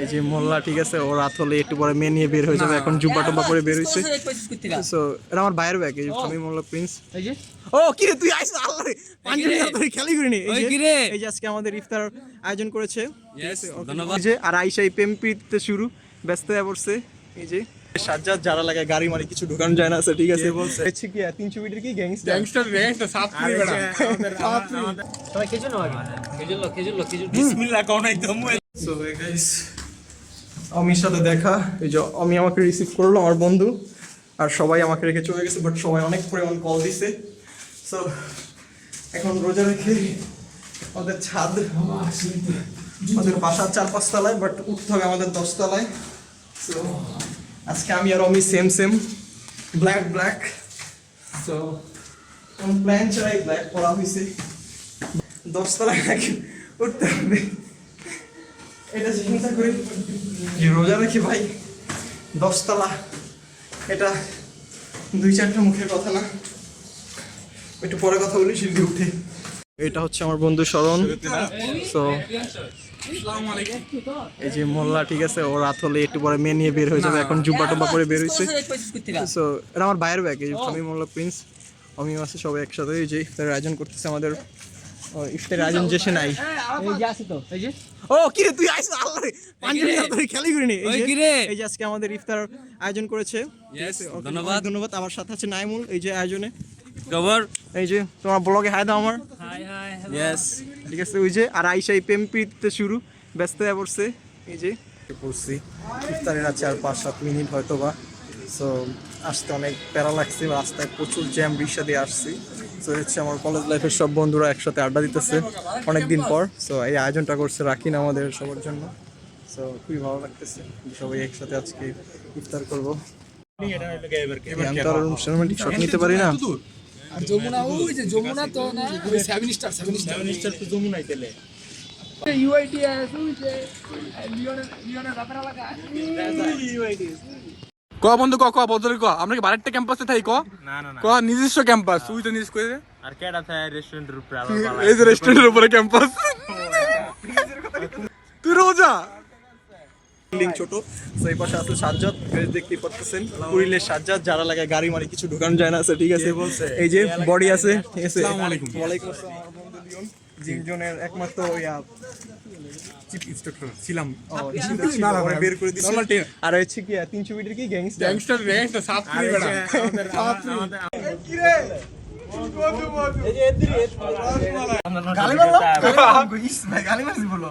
এই যে মোল্লা ঠিক আছে ও রাত হলে একটু পরে মেয়ে নিয়ে বের হয়ে যাবে এখন জুব্বা টুব্বা পরে বের হইছে। সো এটা আমার ভাইয়ের ব্যাগ এই যে আমি মোল্লা প্রিন্স ও কি রে তুই আইস আল্লাহ রে পাঞ্জাবি ধরে খেলি করিনি। এই যে এই যে আজকে আমাদের ইফতার আয়োজন করেছে। ঠিক আছে, ওকে। যে আর আইসা এই প্রেম শুরু ব্যস্ত হয়ে পড়ছে। এই যে সাজ্জাদ যারা লাগে গাড়ি মারি কিছু ঢুকানো যায় না আছে ঠিক আছে? বলছে? কি তিনশো মিটার কি গ্যাংস্টার গ্যাংস্টার গ্যাংস্টার সাফ করে বেড়া। বিসমিল্লাহ কোন একদম সো গাইস অমির সাথে দেখা এই যে অমি আমাকে রিসিভ করল আমার বন্ধু আর সবাই আমাকে রেখে চলে গেছে বাট সবাই অনেক পরিমাণ কল দিছে। সো এখন রোজা রেখে আমাদের ছাদ আমাদের বাসার চার পাঁচ তলায় বাট উঠতে হবে আমাদের দশ তলায় সো আজকে আমি আর Omi same same black black so কোন প্ল্যান ছাড়াই ব্ল্যাক করা হয়েছে দশ তলায় নাকি উঠতে হবে। এটা চিন্তা করি। যে রোজা রাখি ভাই? দশতলা। এটা দুই চারটা মুখের কথা না। একটু পরে কথা বলি সিঁড়ি উঠে। এটা হচ্ছে আমার বন্ধু শরণ সো এই যে মোল্লা ঠিক আছে ও রাত হলে একটু পরে মেয়ে নিয়ে বের হয়ে যাবে এখন জুব্বা টুব্বা পরে বের হয়েছে। সো এটা আমার ভাইয়ের ব্যাগ এই যে আমি মোল্লা প্রিন্স আমি আছে সবাই একসাথে এই যে ইফতারের আয়োজন করতেছে আমাদের ও, ইফতারের আয়োজন যে সে নাই ও কি রে তুই আইস আল্লাহ পাঞ্জাবি খেলি করিনি। এই যে এই যে আজকে আমাদের ইফতার আয়োজন করেছে। ধন্যবাদ। ধন্যবাদ। আমার সাথে আছে নাইমুল এই যে আয়োজনে। কভার এই যে তোমার ব্লগে হাই দাও আমার। ইয়েস ঠিক আছে ওই যে আর আইসা এই প্রেম প্রীতিতে শুরু ব্যস্ত হয়ে পড়ছে এই যে। পড়ছি। ইফতারের আছে আর পাঁচ সাত মিনিট হয়তো বা সো আসতে অনেক প্যারা লাগছে রাস্তায় প্রচুর জ্যাম রিক্সা দিয়ে আসছি। সো হচ্ছে আমার কলেজ লাইফের সব বন্ধুরা একসাথে আড্ডা দিতেছে অনেক দিন পর। সো এই আয়োজনটা করছে রাখিন আমাদের সবার জন্য। সো খুবই ভালো লাগতেছে সবাই একসাথে আজকে ইফতার করব। আমি তো আর রোমান্টিক শট নিতে পারি না? আর যমুনা ওই যে যমুনা তো না? ওই seven star seven star minister তো যমুনাই তেলে ইউআইটি আছে ওই যে লিওনের লিওনের ব্যাপার লাগা ক বন্ধু ক ক বদল ক। আমরা কি বারেরটা ক্যাম্পাসে থাকি ক? না না না। ক নিজস্ব ক্যাম্পাস তুই তো নিজস্ব দে। আর কেডা থাকে রেস্টুরেন্টের উপরে আবার এই যে রেস্টুরেন্টের উপরে ক্যাম্পাস তুই রোজা? বিল্ডিং ছোট তো এই পাশে আছে সাজ্জাদ পারতেছেন। কুড়িলের সাজ্জাদ যারা লাগে গাড়ি মারি কিছু ঢুকানো যায় না আছে ঠিক আছে? এই যে বডি আছে ঠিক আছে? ওয়ালাইকুম আসসালাম। একমাত্র ইয়া চিফ ইন্সট্রাক্টর ছিলাম। বের করে আর হচ্ছে কি তিনশো মিটার কি গ্যাংস্টার গ্যাংস্টার গ্যাংস্টার সাফ করে গালি মারলো? গালি মারছি বলো।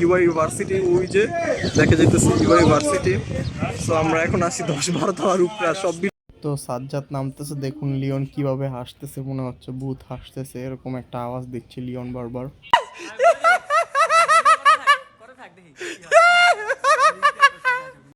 ইউআই ইউনিভার্সিটি ওই যে দেখা যাইতেছে ইউআই ইউনিভার্সিটি সো আমরা এখন আসি দশ বারো তলার উপরে আর সব তো সাজ্জাদ নামতেছে দেখুন লিওন কীভাবে হাসতেছে মনে হচ্ছে ভূত হাসতেছে এরকম একটা আওয়াজ দিচ্ছে লিওন বারবার।